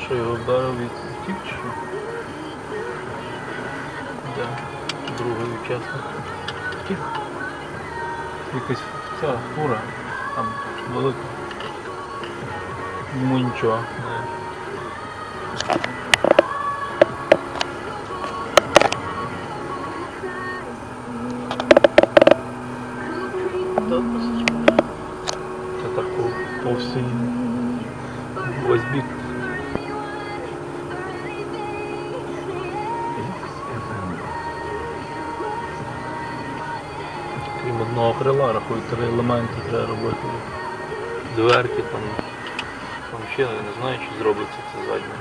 що його бере від втік чи що? Де? Другий учасник. Втік. Якась ця фура. Там велика. Йому нічого. Це так по, по Крім одного крила, рахуй, три елементи треба робити. Дверки там. Там ще не знаю, чи зробиться це заднє.